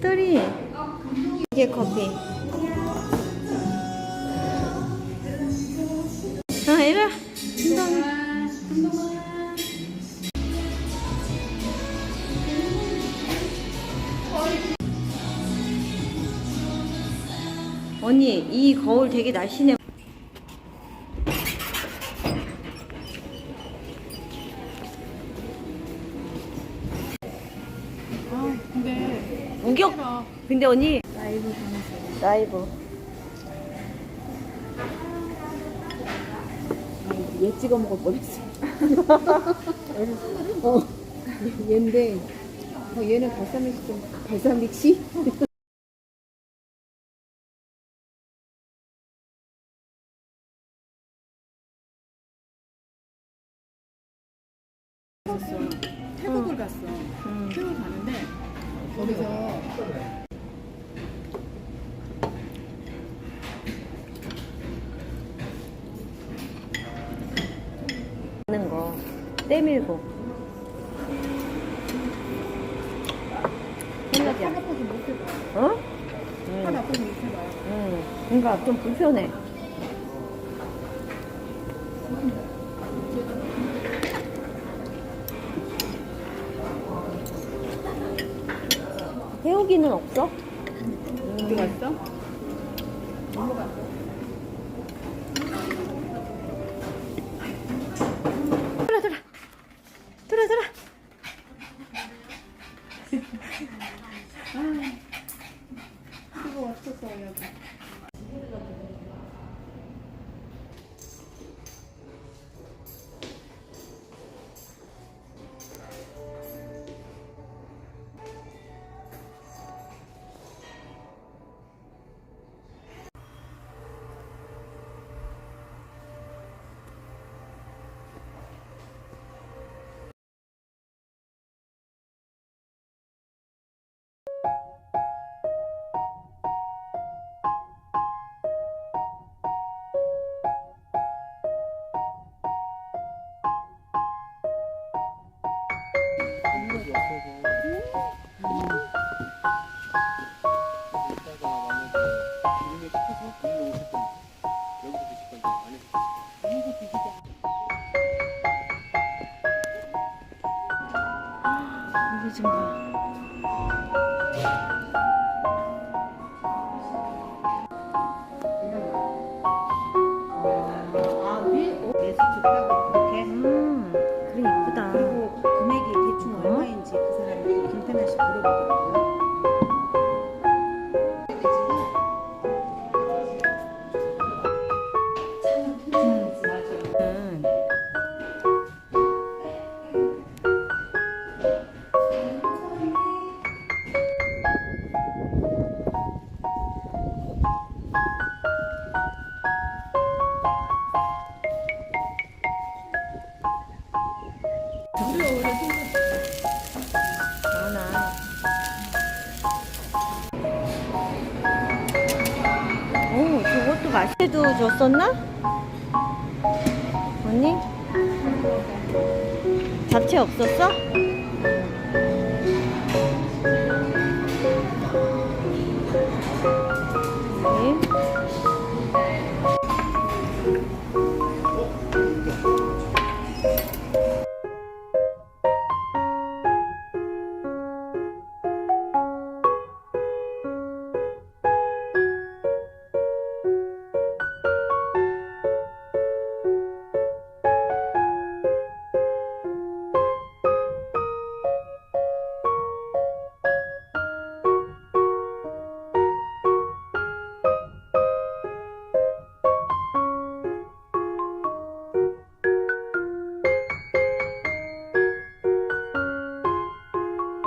또리. 이게 커피. 아, 이리 와. 언니, 이 거울 되게 날씬해. 힘들어. 근데 언니 라이브. 방송 라이브. 얘 찍어 먹을 뻔했어. 어. 얘인데 어, 얘는 발사믹 좀 발사믹시? 갔어. 태국을 갔어. 태국 가는데 거기서 하는 거 때밀고 생각이 안팔 아파서 못 해봐 어? 팔 응, 아파서 못 해봐 응. 그러니까 좀 불편해. 태우기는 없어? 어디 갔어? 놀러 갔 이게 좀 봐. 아 음, 그래. 그리고 금액이 대충 어? 얼마인지 그 사람이 김태나 씨 물어보더라고요 맛있게도 줬었나? 언니? 잡채 없었어?